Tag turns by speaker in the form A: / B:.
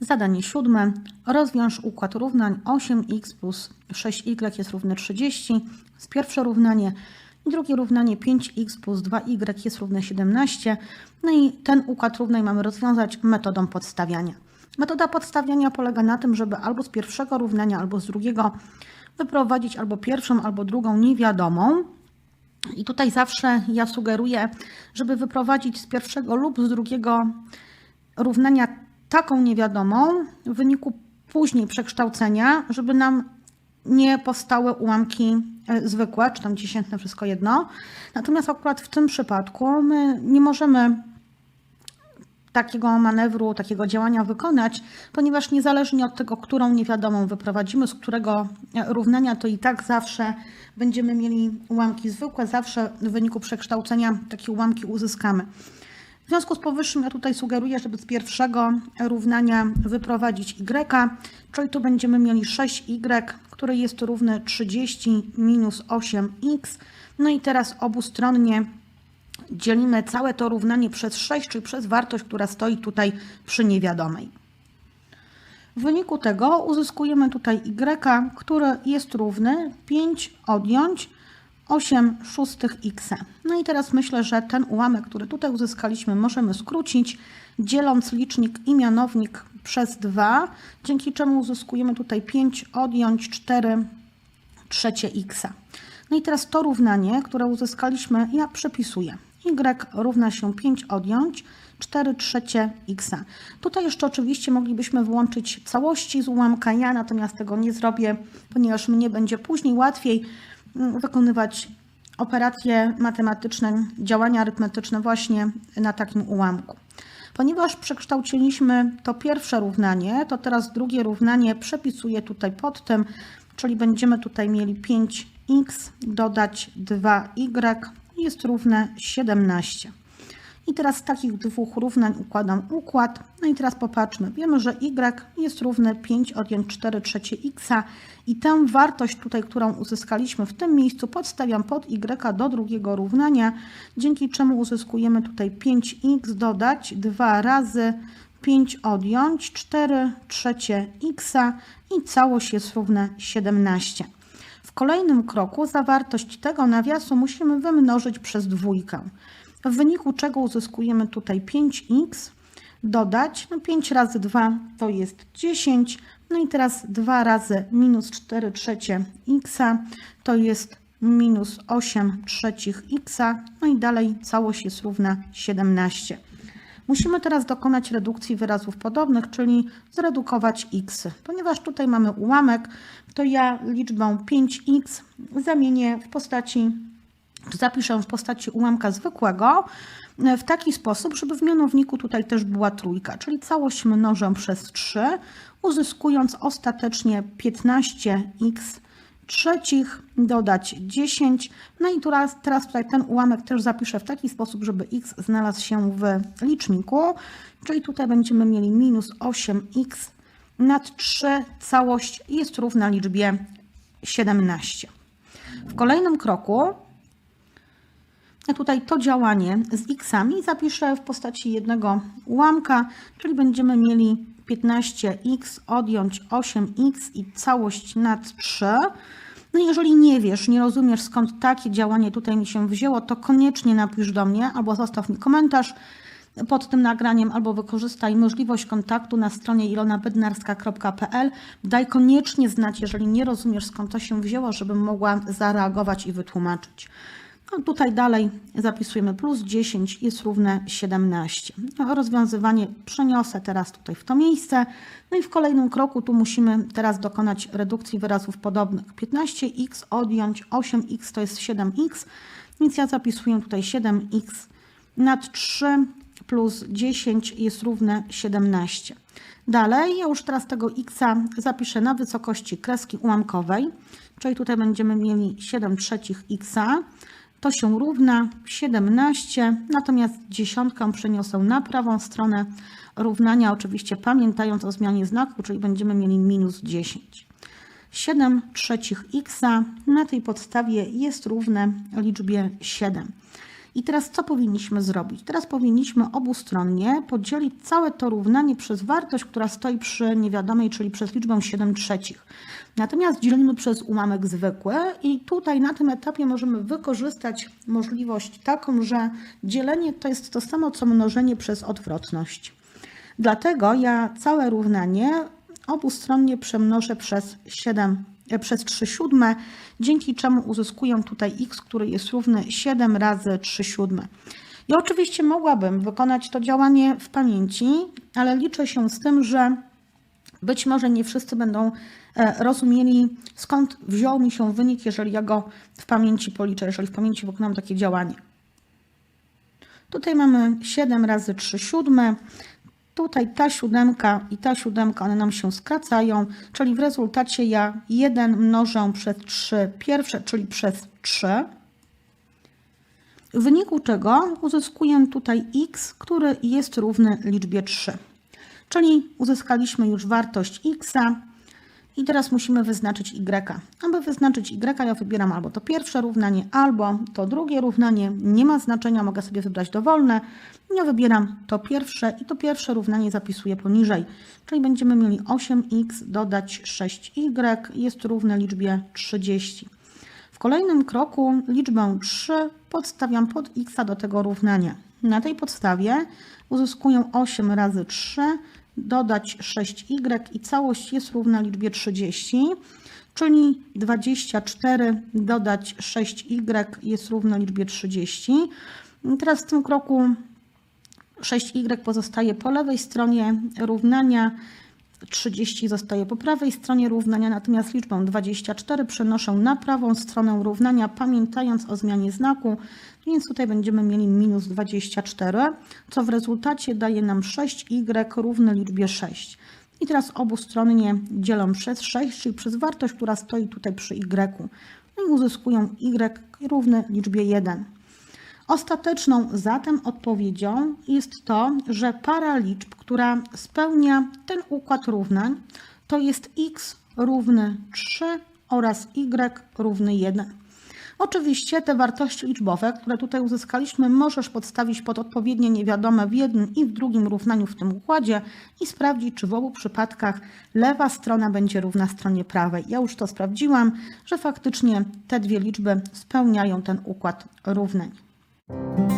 A: Zadanie siódme. Rozwiąż układ równań 8x plus 6y jest równe 30. Z pierwsze równanie. I drugie równanie 5x plus 2y jest równe 17. No i ten układ równań mamy rozwiązać metodą podstawiania. Metoda podstawiania polega na tym, żeby albo z pierwszego równania, albo z drugiego wyprowadzić albo pierwszą, albo drugą niewiadomą. I tutaj zawsze ja sugeruję, żeby wyprowadzić z pierwszego lub z drugiego równania taką niewiadomą w wyniku później przekształcenia, żeby nam nie powstały ułamki e, zwykłe, czy tam dziesiętne, wszystko jedno. Natomiast akurat w tym przypadku my nie możemy takiego manewru, takiego działania wykonać, ponieważ niezależnie od tego, którą niewiadomą wyprowadzimy, z którego e, równania, to i tak zawsze będziemy mieli ułamki zwykłe, zawsze w wyniku przekształcenia takie ułamki uzyskamy. W związku z powyższym ja tutaj sugeruję, żeby z pierwszego równania wyprowadzić y, czyli tu będziemy mieli 6y, które jest równe 30 minus 8x. No i teraz obustronnie dzielimy całe to równanie przez 6, czyli przez wartość, która stoi tutaj przy niewiadomej. W wyniku tego uzyskujemy tutaj y, który jest równy 5 odjąć 8 szóstych x. No i teraz myślę, że ten ułamek, który tutaj uzyskaliśmy, możemy skrócić, dzieląc licznik i mianownik przez 2, dzięki czemu uzyskujemy tutaj 5 odjąć 4 trzecie x. No i teraz to równanie, które uzyskaliśmy, ja przepisuję. Y równa się 5 odjąć 4 trzecie x. Tutaj jeszcze oczywiście moglibyśmy włączyć całości z ułamka, ja natomiast tego nie zrobię, ponieważ mnie będzie później łatwiej wykonywać operacje matematyczne, działania arytmetyczne właśnie na takim ułamku. Ponieważ przekształciliśmy to pierwsze równanie, to teraz drugie równanie przepisuję tutaj pod tym, czyli będziemy tutaj mieli 5x dodać 2y jest równe 17. I teraz z takich dwóch równań układam układ. No i teraz popatrzmy. Wiemy, że y jest równe 5 odjąć 4 trzecie x i tę wartość tutaj, którą uzyskaliśmy w tym miejscu podstawiam pod y do drugiego równania, dzięki czemu uzyskujemy tutaj 5x dodać 2 razy 5 odjąć 4 trzecie x i całość jest równa 17. Kolejnym kroku zawartość tego nawiasu musimy wymnożyć przez dwójkę w wyniku czego uzyskujemy tutaj 5x, dodać, no 5 razy 2 to jest 10, no i teraz 2 razy minus 4 trzecie x to jest minus 8 trzecich x, no i dalej całość jest równa 17. Musimy teraz dokonać redukcji wyrazów podobnych, czyli zredukować x. Ponieważ tutaj mamy ułamek, to ja liczbę 5x zamienię w postaci zapiszę w postaci ułamka zwykłego w taki sposób, żeby w mianowniku tutaj też była trójka, czyli całość mnożę przez 3, uzyskując ostatecznie 15x trzecich, dodać 10. No i teraz, teraz tutaj ten ułamek też zapiszę w taki sposób, żeby x znalazł się w liczniku, czyli tutaj będziemy mieli minus 8x nad 3, całość jest równa liczbie 17. W kolejnym kroku ja tutaj to działanie z xami zapiszę w postaci jednego ułamka, czyli będziemy mieli 15x odjąć 8x i całość nad 3. No jeżeli nie wiesz, nie rozumiesz skąd takie działanie tutaj mi się wzięło, to koniecznie napisz do mnie albo zostaw mi komentarz pod tym nagraniem, albo wykorzystaj możliwość kontaktu na stronie ilonabednarska.pl. Daj koniecznie znać, jeżeli nie rozumiesz skąd to się wzięło, żebym mogła zareagować i wytłumaczyć. No tutaj dalej zapisujemy plus 10 jest równe 17. No, rozwiązywanie przeniosę teraz tutaj w to miejsce. No i w kolejnym kroku tu musimy teraz dokonać redukcji wyrazów podobnych. 15x odjąć 8x to jest 7x, więc ja zapisuję tutaj 7x nad 3 plus 10 jest równe 17. Dalej, ja już teraz tego x zapiszę na wysokości kreski ułamkowej, czyli tutaj będziemy mieli 7 trzecich x to się równa 17, natomiast dziesiątkę przeniosę na prawą stronę równania, oczywiście pamiętając o zmianie znaku, czyli będziemy mieli minus 10. 7 trzecich x na tej podstawie jest równe liczbie 7. I teraz co powinniśmy zrobić? Teraz powinniśmy obustronnie podzielić całe to równanie przez wartość, która stoi przy niewiadomej, czyli przez liczbę 7 trzecich. Natomiast dzielimy przez ułamek zwykły i tutaj na tym etapie możemy wykorzystać możliwość taką, że dzielenie to jest to samo co mnożenie przez odwrotność. Dlatego ja całe równanie obustronnie przemnożę przez 7, e, przez 3 siódme, dzięki czemu uzyskuję tutaj x, który jest równy 7 razy 3 siódme. I oczywiście mogłabym wykonać to działanie w pamięci, ale liczę się z tym, że być może nie wszyscy będą e, rozumieli, skąd wziął mi się wynik, jeżeli ja go w pamięci policzę, jeżeli w pamięci wykonam takie działanie. Tutaj mamy 7 razy 3 siódme. Tutaj ta siódemka i ta siódemka, one nam się skracają, czyli w rezultacie ja 1 mnożę przez 3 pierwsze, czyli przez 3. W wyniku czego uzyskuję tutaj x, który jest równy liczbie 3. Czyli uzyskaliśmy już wartość x i teraz musimy wyznaczyć y. Aby wyznaczyć y, ja wybieram albo to pierwsze równanie, albo to drugie równanie. Nie ma znaczenia, mogę sobie wybrać dowolne. Ja wybieram to pierwsze i to pierwsze równanie zapisuję poniżej. Czyli będziemy mieli 8x dodać 6y jest równe liczbie 30. W kolejnym kroku liczbę 3 podstawiam pod x do tego równania. Na tej podstawie uzyskuję 8 razy 3 dodać 6y i całość jest równa liczbie 30, czyli 24 dodać 6y jest równa liczbie 30. I teraz w tym kroku 6y pozostaje po lewej stronie równania, 30 zostaje po prawej stronie równania, natomiast liczbę 24 przenoszę na prawą stronę równania, pamiętając o zmianie znaku, więc tutaj będziemy mieli minus 24, co w rezultacie daje nam 6y równy liczbie 6. I teraz obustronnie dzielę przez 6, czyli przez wartość, która stoi tutaj przy y. No i uzyskuję y równy liczbie 1. Ostateczną zatem odpowiedzią jest to, że para liczb, która spełnia ten układ równań, to jest x równy 3 oraz y równy 1. Oczywiście te wartości liczbowe, które tutaj uzyskaliśmy, możesz podstawić pod odpowiednie niewiadome w jednym i w drugim równaniu w tym układzie i sprawdzić, czy w obu przypadkach lewa strona będzie równa stronie prawej. Ja już to sprawdziłam, że faktycznie te dwie liczby spełniają ten układ równań. Thank you.